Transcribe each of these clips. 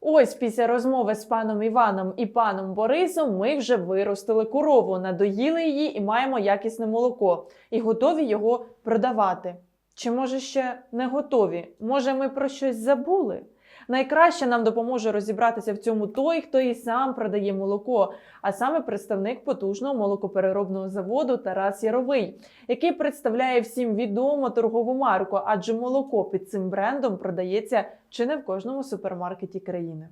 Ось після розмови з паном Іваном і паном Борисом ми вже виростили корову, надоїли її і маємо якісне молоко, і готові його продавати. Чи може ще не готові? Може, ми про щось забули? Найкраще нам допоможе розібратися в цьому той, хто і сам продає молоко, а саме представник потужного молокопереробного заводу Тарас Яровий, який представляє всім відому торгову марку, адже молоко під цим брендом продається чи не в кожному супермаркеті країни.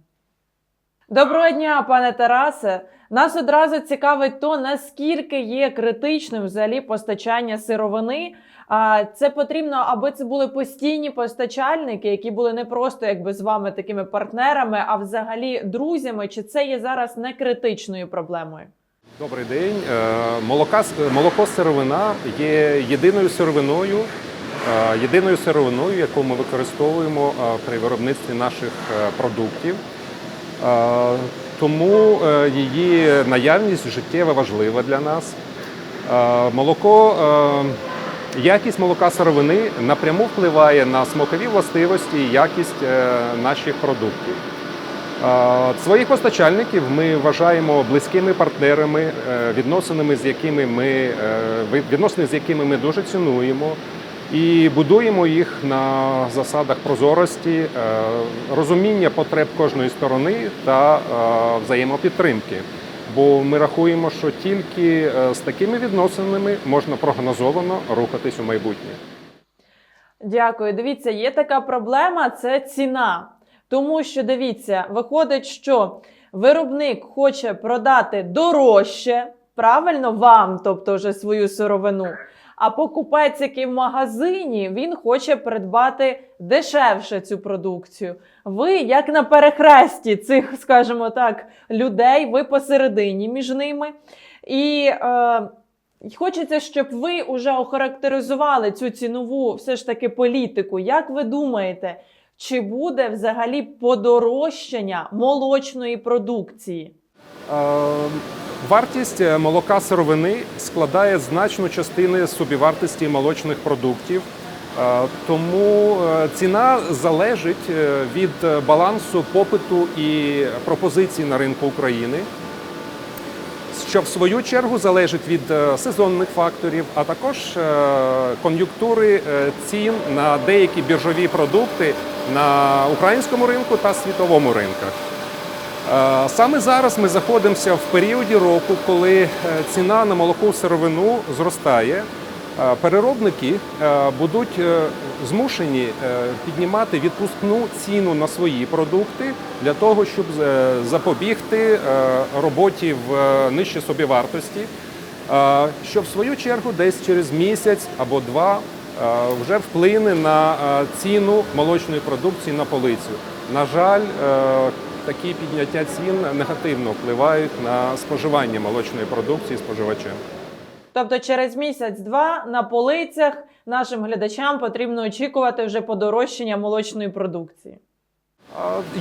Доброго дня, пане Тарасе. Нас одразу цікавить то, наскільки є критичним взагалі постачання сировини. А це потрібно, аби це були постійні постачальники, які були не просто якби з вами такими партнерами, а взагалі друзями. Чи це є зараз не критичною проблемою? Добрий день. Е, Молока, молоко сировина є єдиною сировиною, е, єдиною сировиною, яку ми використовуємо е, при виробництві наших продуктів. Тому е, її наявність життєво важлива для нас. Молоко, е, якість молока сировини напряму впливає на смакові властивості і якість е, наших продуктів. Своїх постачальників ми вважаємо близькими партнерами, відносинами з якими ми відносини з якими ми дуже цінуємо і будуємо їх на засадах прозорості, е, розуміння потреб кожної сторони та е, взаємопідтримки. Бо ми рахуємо, що тільки е, з такими відносинами можна прогнозовано рухатись у майбутнє. Дякую. Дивіться, є така проблема це ціна. Тому що дивіться, виходить, що виробник хоче продати дорожче, правильно вам, тобто вже свою сировину. А покупець, який в магазині, він хоче придбати дешевше цю продукцію. Ви, як на перехресті цих, скажімо так, людей, ви посередині між ними. І е, Хочеться, щоб ви вже охарактеризували цю цінову все ж таки політику. Як ви думаєте, чи буде взагалі подорожчання молочної продукції? Е, Вартість е, молока сировини складає значну частину собівартості молочних продуктів, Е, тому ціна залежить від балансу попиту і пропозицій на ринку України, що в свою чергу залежить від сезонних факторів, а також кон'юнктури цін на деякі біржові продукти на українському ринку та світовому ринках. Е, Саме зараз ми знаходимося в періоді року, коли е, ціна на молоко сировину зростає. Е, Переробники будуть змушені піднімати відпускну ціну на свої продукти для того, щоб запобігти роботі в нижчій собівартості, що в свою чергу десь через місяць або два вже вплине на ціну молочної продукції на полицю. На жаль, такі підняття цін негативно впливають на споживання молочної продукції споживачем. Тобто, через місяць-два на полицях нашим глядачам потрібно очікувати вже подорожчання молочної продукції.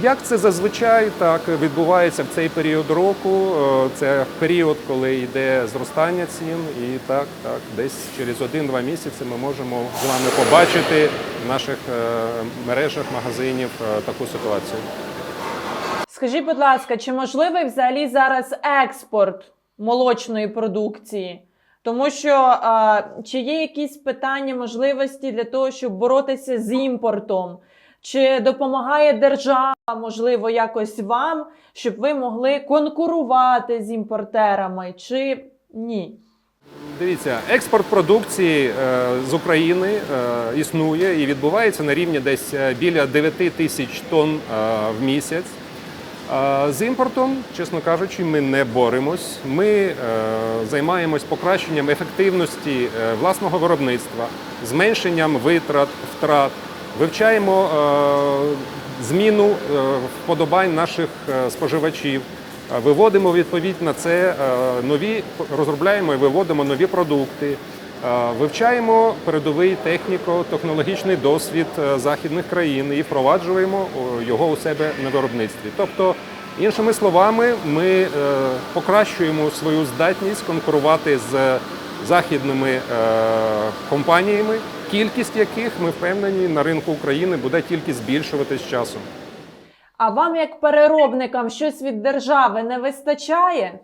Як це зазвичай так відбувається в цей період року? Е, Це період, коли йде зростання цін, і так, так, десь через один-два місяці ми можемо з вами побачити в наших е, мережах магазинів е, таку ситуацію. Скажіть, будь ласка, чи можливий взагалі зараз експорт молочної продукції? Тому що а, чи є якісь питання, можливості для того, щоб боротися з імпортом? Чи допомагає держава, можливо, якось вам, щоб ви могли конкурувати з імпортерами, чи ні? Дивіться, експорт продукції е, з України е, існує і відбувається на рівні десь е, біля 9 тисяч тонн в місяць. З імпортом, чесно кажучи, ми не боремось. Ми е, займаємось покращенням ефективності е, власного виробництва, зменшенням витрат, втрат, вивчаємо е, зміну вподобань наших споживачів. Виводимо відповідь на це нові, розробляємо і виводимо нові продукти, вивчаємо передовий техніко-технологічний досвід е, західних країн і впроваджуємо його у себе на виробництві. Тобто, іншими словами, ми е, покращуємо свою здатність конкурувати з західними е, компаніями, кількість яких ми впевнені на ринку України буде тільки збільшуватись з часом. А вам, як переробникам, щось від держави не вистачає?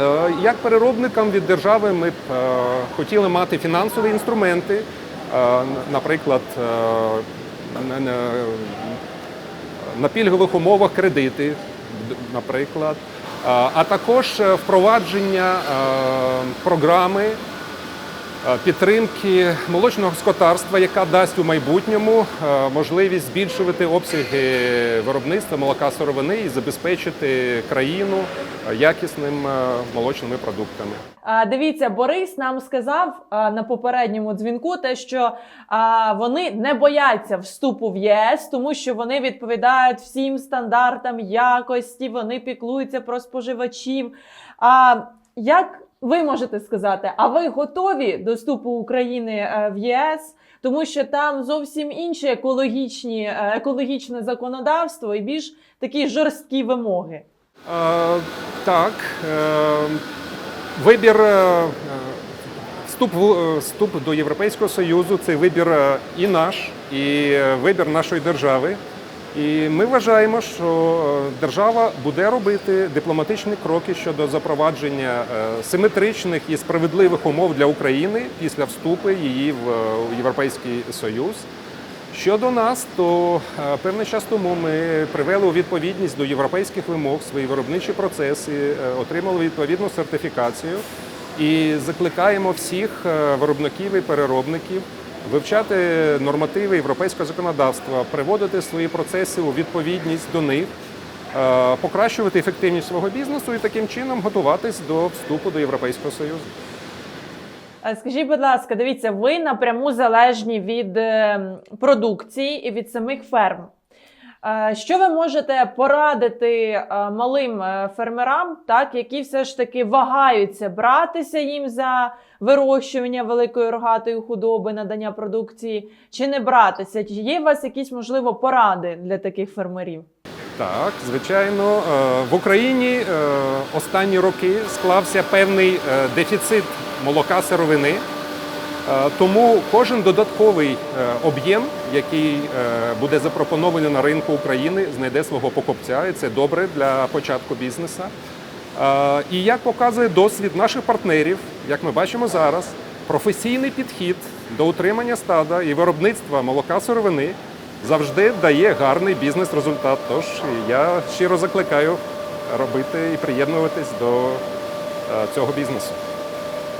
Е, Як переробникам від держави ми б е, хотіли мати фінансові інструменти, е, наприклад, на- пільгових умовах кредити, наприклад, а також впровадження програми підтримки молочного господарства, яка дасть у майбутньому е, можливість збільшувати обсяги виробництва молока сировини і забезпечити країну е, якісним е, молочними продуктами. Дивіться, Борис нам сказав на попередньому дзвінку те, що вони не бояться вступу в ЄС, тому що вони відповідають всім стандартам якості, вони піклуються про споживачів. А як ви можете сказати, а ви готові до вступу України е, в ЄС? Тому що там зовсім інше екологічні, е, екологічне законодавство і більш такі жорсткі вимоги. Е, Так, е, вибір е, вступ, е, вступ до Європейського Союзу це вибір і наш, і вибір нашої держави. І ми вважаємо, що е, держава буде робити дипломатичні кроки щодо запровадження е, симетричних і справедливих умов для України після вступу її в е, Європейський Союз. Щодо нас, то певний час тому ми привели у відповідність до європейських вимог свої виробничі процеси, отримали відповідну сертифікацію і закликаємо всіх виробників і переробників вивчати нормативи європейського законодавства, приводити свої процеси у відповідність до них, е, покращувати ефективність свого бізнесу і таким чином готуватись до вступу до Європейського Союзу. Е, Скажіть, будь ласка, дивіться, ви напряму залежні від е, продукції і від самих ферм. Е, Що ви можете порадити е, малим е, фермерам, так, які все ж таки вагаються братися їм за вирощування великої рогатої худоби, надання продукції, чи не братися? Чи є у вас якісь можливо поради для таких фермерів? Так, звичайно, в Україні останні роки склався певний дефіцит молока сировини. Е, Тому кожен додатковий е, об'єм, який е, буде запропонований на ринку України, знайде свого покупця, і це добре для початку бізнесу. І як показує досвід наших партнерів, як ми бачимо зараз, професійний підхід до утримання стада і виробництва молока сировини завжди дає гарний бізнес-результат. Тож я щиро закликаю робити і приєднуватись до цього бізнесу.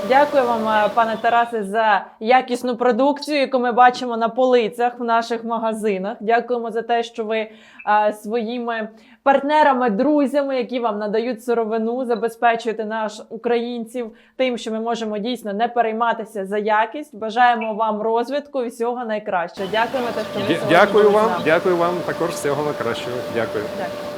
Дякую вам, е, пане Тарасе, за якісну продукцію, яку ми бачимо на полицях в наших магазинах. Дякуємо за те, що ви е, своїми партнерами, друзями, які вам надають сировину, забезпечуєте наш українців тим, що ми можемо дійсно не перейматися за якість. Бажаємо вам розвитку і всього найкращого. Дякуємо, те, що ви Дя- сьогодні Дякую вам, дякую вам також всього найкращого. Дякую. Дякую.